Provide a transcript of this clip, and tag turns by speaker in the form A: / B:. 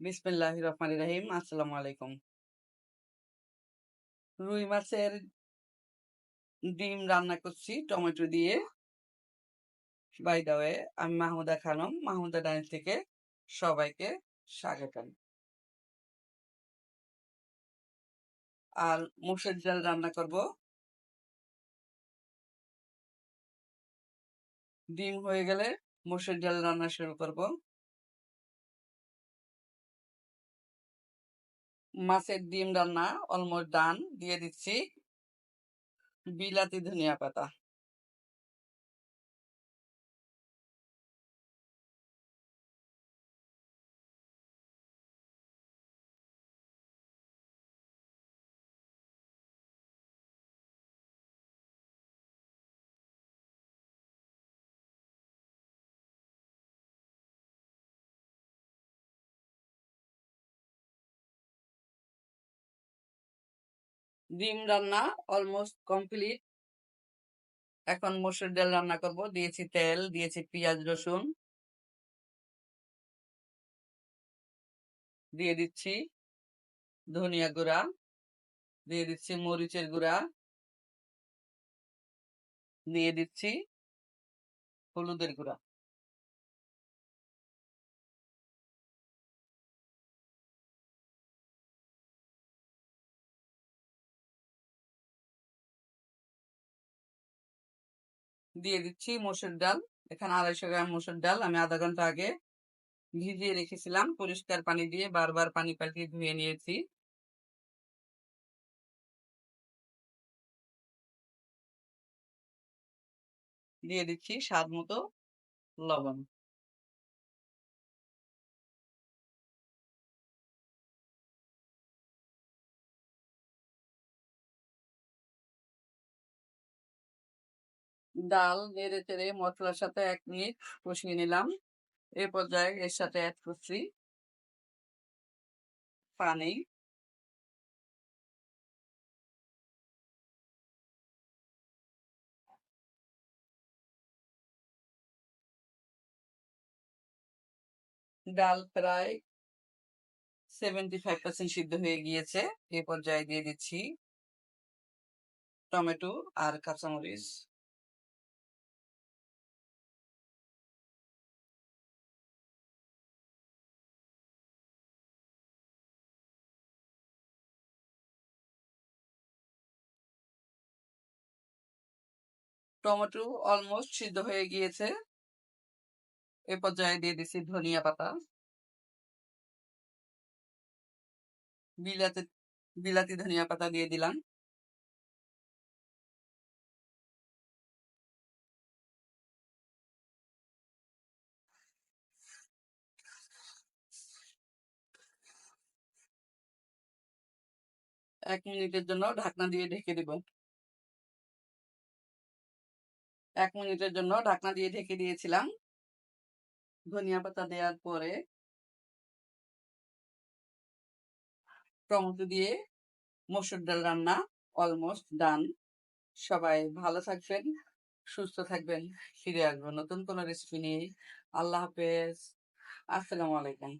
A: বিসমিল্লাহ রহমান রাহিম, আসসালামু আলাইকুম। রুই মাছের ডিম রান্না করছি, টমেটো দিয়ে। বাই দা ওয়ে আমি মাহমুদা খানম, মাহমুদা ডাইন থেকে সবাইকে স্বাগতম। আর মুসুর ডাল রান্না করব। ডিম হয়ে গেলে মুসুর ডাল রান্না শুরু করব। মাছের ডিম রান্না অলমোস্ট ডান দিয়ে দিচ্ছি বিলাতি ধনিয়া পাতা। ডিম রান্না অলমোস্ট কমপ্লিট এখন মসুর ডাল রান্না করব। দিয়েছি তেল, দিয়েছি পেঁয়াজ, রসুন। দিয়ে দিচ্ছি ধনিয়া গুঁড়া। দিয়ে দিচ্ছি মরিচের গুঁড়া। দিয়ে দিচ্ছি হলুদের গুঁড়া। দিয়ে দিচ্ছি মসুর ডাল। এখানে আড়াইশো গ্রাম মসুর ডাল। আমি আধা ঘণ্টা আগে ভিজিয়ে রেখেছিলাম। পরিষ্কার পানি দিয়ে বারবার পানি পাল্টিয়ে ধুয়ে নিয়েছি। দিয়ে দিচ্ছি স্বাদ মতো লবণ। ডাল, নেড়ে চেড়ে মশলার সাথে এক মিনিট কষিয়ে নিলাম। এ পর্যায়ে এর সাথে অ্যাড করছি পানি। ডাল প্রায় সেভেন্টি ফাইভ পার্সেন্ট সিদ্ধ হয়ে গিয়েছে। এ পর্যায়ে দিয়ে দিচ্ছি টমেটো আর কাঁচামরিচ। টমেটো অলমোস্ট সিদ্ধ হয়ে গিয়েছে। এ পর্যায়ে দিয়ে দিচ্ছি ধনিয়া পাতা। বিলাতি বিলাতি ধনিয়া পাতা দিয়ে দিলাম। এক মিনিটের জন্য ঢাকনা দিয়ে ঢেকে দেব। এক মিনিটের জন্য ঢাকনা দিয়ে ঢেকে দিয়েছিলাম। ধনিয়া পাতা দেওয়ার পরে টমেটো দিয়ে মসুর ডাল রান্না অলমোস্ট ডান সবাই ভালো থাকবেন, সুস্থ থাকবেন, ফিরে আসব নতুন কোনো রেসিপি নিয়ে। আল্লাহ হাফেজ। আসসালামু আলাইকুম।